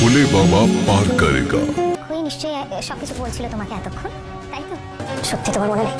ভোলে বাবা পার করেগা। নিশ্চয়ই আহ, সবকিছু বলছিল তোমাকে এতক্ষণ তাই তো? সত্যি তোমার মনে নেই?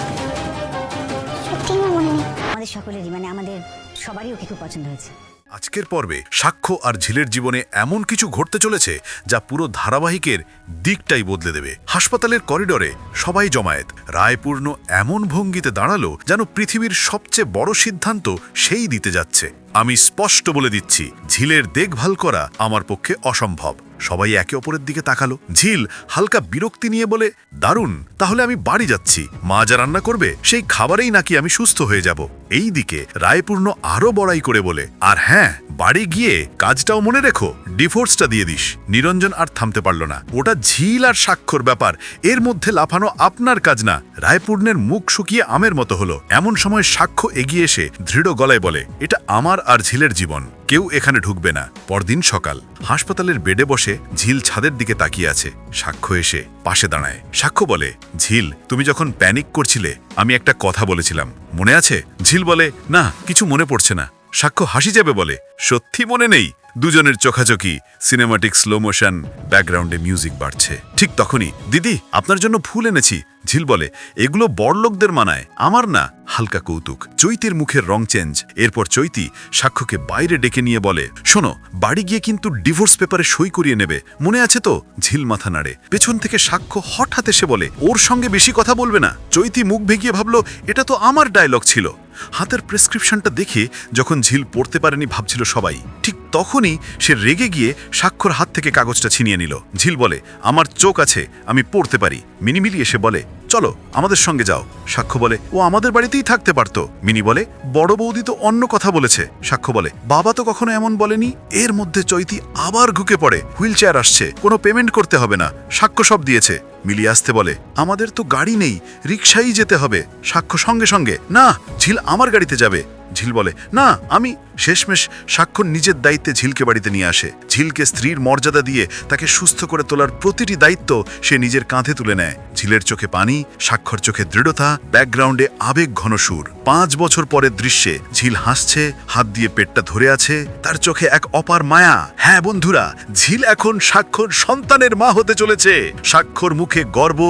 সত্যি আমার মনে নেই। আমাদের সকলেরই মানে আমাদের সবারই ওকে খুব পছন্দ হয়েছে। আজকের পর্বে সাক্ষ্য আর ঝিলের জীবনে এমন কিছু ঘটতে চলেছে যা পুরো ধারাবাহিকের দিকটাই বদলে দেবে। হাসপাতালের করিডরে সবাই জমায়েত। রায়পূর্ণ এমন ভঙ্গিতে দাঁড়াল যেন পৃথিবীর সবচেয়ে বড় সিদ্ধান্ত সেই দিতে যাচ্ছে। আমি স্পষ্ট বলে দিচ্ছি, ঝিলের দেখভাল করা আমার পক্ষে অসম্ভব। সবাই একে অপরের দিকে তাকালো। ঝিল হালকা বিরক্তি নিয়ে বলে, দারুণ, তাহলে আমি বাড়ি যাচ্ছি। মা যা রান্না করবে, সেই খাবারেই নাকি আমি সুস্থ হয়ে যাব। এই দিকে রায়পূর্ণ আরও বড়াই করে বলে, আর হ্যাঁ বাড়ি গিয়ে কাজটাও মনে রেখো ডিফোর্সটা দিয়ে দিস। নিরঞ্জন আর থামতে পারল না। ওটা ঝিল আর স্বাক্ষর ব্যাপার। এর মধ্যে লাফানো আপনার কাজ না। রায়পূর্ণের মুখ শুকিয়ে আমের মতো হলো। এমন সময় সাক্ষ্য এগিয়ে এসে দৃঢ় গলায় বলে, এটা আমার আর ঝিলের জীবন। কেউ এখানে ঢুকবে না। পরদিন সকাল, হাসপাতালের বেডে বসে ঝিল ছাদের দিকে তাকিয়ে আছে। সাক্ষ্য এসে পাশে দাঁড়ায়। সাক্ষ্য বলে, ঝিল, তুমি যখন প্যানিক করছিলে, আমি একটা কথা বলেছিলাম। মনে আছে? ঝিল বলে, না, কিছু মনে পড়ছে না। সাক্ষ্য হাসি যাবে বলে। সত্যি মনে নেই। দুজনের চোখাচোখি সিনেমাটিক স্লো মোশন ব্যাকগ্রাউন্ডে মিউজিক বাড়ছে। ঠিক তখনই, দিদি, আপনার জন্য ফুল এনেছি। ঝিল বলে, এগুলো বড়লোকদের মানায়, আমার না। হালকা কৌতুক, চৈতির মুখের রং চেঞ্জ এরপর চৈতি সাক্ষ্যকে বাইরে ডেকে নিয়ে বলে, শোনো, বাড়ি গিয়ে কিন্তু ডিভোর্স পেপারে সই করিয়ে নেবে। মনে আছে তো? ঝিল মাথা নাড়ে। পেছন থেকে সাক্ষ্য হঠাৎ এসে বলে, ওর সঙ্গে বেশি কথা বলবে না। চৈতি মুখ ভেগিয়ে ভাবলো, এটা তো আমার ডায়লগ ছিল। হাতের প্রেসক্রিপশনটা দেখে যখন ঝিল পড়তে পারেনি ভাবছিল সবাই। ঠিক তখনই সে রেগে গিয়ে স্বাক্ষর হাত থেকে কাগজটা ছিনিয়ে নিল। ঝিল বলে, আমার চোখ আছে, আমি পড়তে পারি। মিনিমিলি এসে বলে, চলো, আমাদের সঙ্গে যাও। সাক্ষ্য বলে, ও আমাদের বাড়িতেই থাকতে পারতো। মিনি বলে, বড় বৌদি তো অন্য কথা বলেছে। সাক্ষ্য বলে, বাবা তো কখনো এমন বলেনি? এর মধ্যে চৈতি আবার ঢুকে পড়ে, হুইল চেয়ার আসছে, কোনো পেমেন্ট করতে হবে না। সাক্ষ্য সব দিয়েছে। মিলি আসতে বলে, আমাদের তো গাড়ি নেই রিক্সাই যেতে হবে। সাক্ষ্য সঙ্গে সঙ্গে, না, ঝিল আমার গাড়িতে যাবে। ঝিল বলে, না, আমি শেষমেশ সাক্ষর নিজের দায়িত্বে ঝিলকে বাড়িতে নিয়ে আসে। ঝিলকে স্ত্রীর মর্যাদা দিয়ে তাকে সুস্থ করে তোলার প্রতিটি দায়িত্ব সে নিজের কাঁধে তুলে নেয়। ঝিলের চোখে পানি সাক্ষর চোখে দৃঢ়তা, ব্যাকগ্রাউন্ডে আবেগ ঘন সুর। পাঁচ বছর পরের দৃশ্যে ঝিল হাসছে, হাত দিয়ে পেটটা ধরে আছে, তার চোখে এক অপার মায়া। হ্যাঁ বন্ধুরা, ঝিল এখন স্বাক্ষর সন্তানের মা হতে চলেছে। স্বাক্ষর মুখে গর্ব,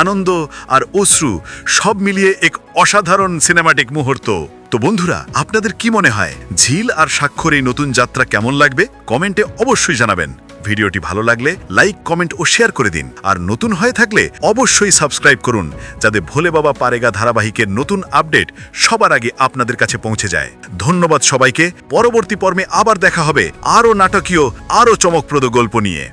আনন্দ আর অশ্রু সব মিলিয়ে এক অসাধারণ সিনেমাটিক মুহূর্ত। তো বন্ধুরা, আপনাদের কি মনে হয়, ঝিল আর স্বাক্ষর এই নতুন যাত্রা কেমন লাগবে? কমেন্টে অবশ্যই জানাবেন। ভিডিওটি ভালো লাগলে লাইক, কমেন্ট ও শেয়ার করে দিন। আর নতুন হয়ে থাকলে অবশ্যই সাবস্ক্রাইব করুন, যাতে ভোলে বাবা পারেগা ধারাবাহিকের নতুন আপডেট সবার আগে আপনাদের কাছে পৌঁছে যায়। ধন্যবাদ সবাইকে। পরবর্তী পর্বে আবার দেখা হবে আরও নাটকীয়, আরও চমকপ্রদ গল্প নিয়ে।